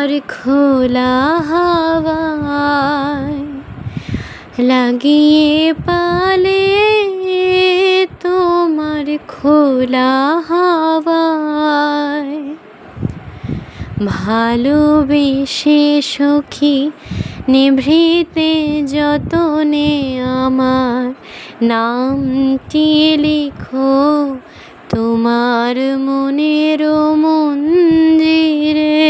তোমার খোলা হাওয়ায় লাগিয়ে পালে তোমার খোলা হাওয়ায়। ভালোবেসে সখী, নিভৃতে যতনে আমার নামটি লিখো, তোমার মনের মন্দিরে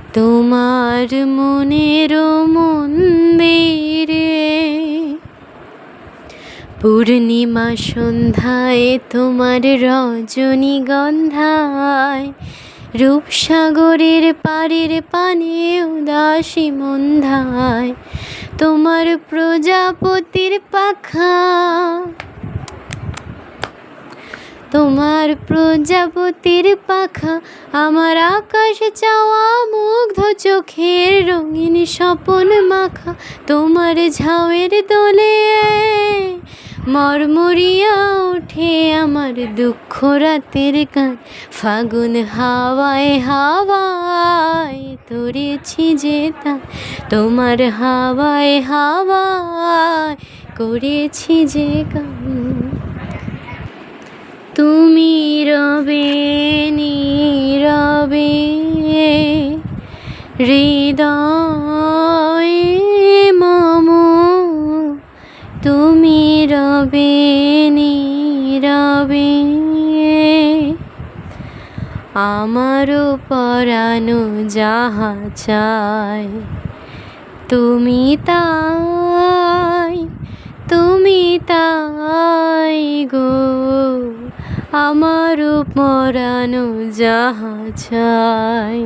তোমার মনের মন্দিরে পূর্ণিমা সন্ধ্যায় তোমার রজনীগন্ধায় রূপসাগরের পাড়ের পানে উদাসী মন্ধায়, তোমার প্রজাপতির পাখা তোমার প্রজাপতির পাখা, আমার আকাশ চাওয়া মুগ্ধ চোখের রঙিন স্বপন মাখা, তোমার ঝাউয়ের দোলে মরমরিয়া ওঠে আমার দুঃখ রাতের গান ফাগুন হাওয়ায় হাওয়ায় তোরেছি যে তা, তোমার হাওয়ায় হাওয়ায় করেছি যে গান তুমি রবে নীরবে, হৃদয় মম, তুমি রবে নীরবে। আমারও পরানো যাহা চায় তুমি তাই তুমি তাই গো। আমার পরানো যাহা চাই।